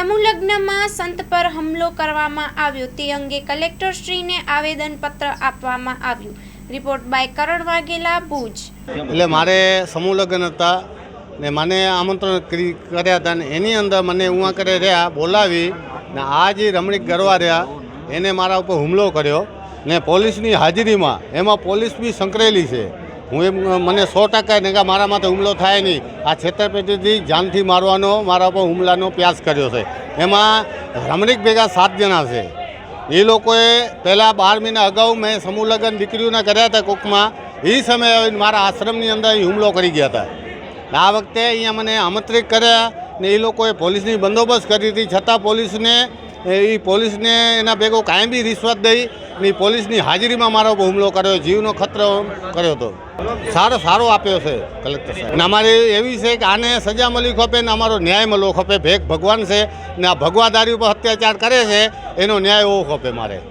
સમૂહલગ્નમાં સંત પર હુમલો કરવામાં આવ્યો. તે અંગે કલેક્ટરશ્રીને આવેદનપત્ર આપવામાં આવ્યું. Report by Karan Vaghela, Bhuj. એટલે મારે સમૂહ લગ્ન હતા ને મને આમંત્રણ કર્યા હતા ને એની અંદર મને ઉવા કરે રહ્યા, બોલાવી ને આ જે રમણીક ગરવા રહ્યા, એને મારા ઉપર હુમલો કર્યો ને પોલીસની હાજરીમાં, એમાં પોલીસ બી સંકળેલી છે. હું એમ, મને સો ટકા ને કે મારા માથે હુમલો થાય નહીં. આ છેતરપેટીથી જાનથી મારવાનો, મારા પર હુમલાનો પ્રયાસ કર્યો છે. એમાં રમણીક ભેગા સાત જણા છે. એ લોકોએ પહેલાં બાર મહિના અગાઉ મેં સમૂહ લગ્ન દીકરીઓના કર્યા હતા કોકમાં. એ સમયે મારા આશ્રમની અંદર અહીં હુમલો કરી ગયા હતા. આ વખતે અહીંયા મને આમંત્રિત કર્યા ને એ લોકોએ પોલીસની બંદોબસ્ત કરી હતી. છતાં પોલીસને, એ પોલીસને એના ભેગો કાંઈ બી રિશ્વત દઈ ને પોલીસની હાજરીમાં મારો હુમલો કર્યો, જીવનો ખતરો કર્યો હતો સારો સારો આપ્યો છે, કલેક્ટર સાહેબ. અમારી એવી છે કે આને સજા મળી ખપે ને અમારો ન્યાય મળવો ખપે. ભેગ ભગવાન છે ને આ ભગવાદારી ઉપર અત્યાચાર કરે છે, એનો ન્યાય હોવો ખપે મારે.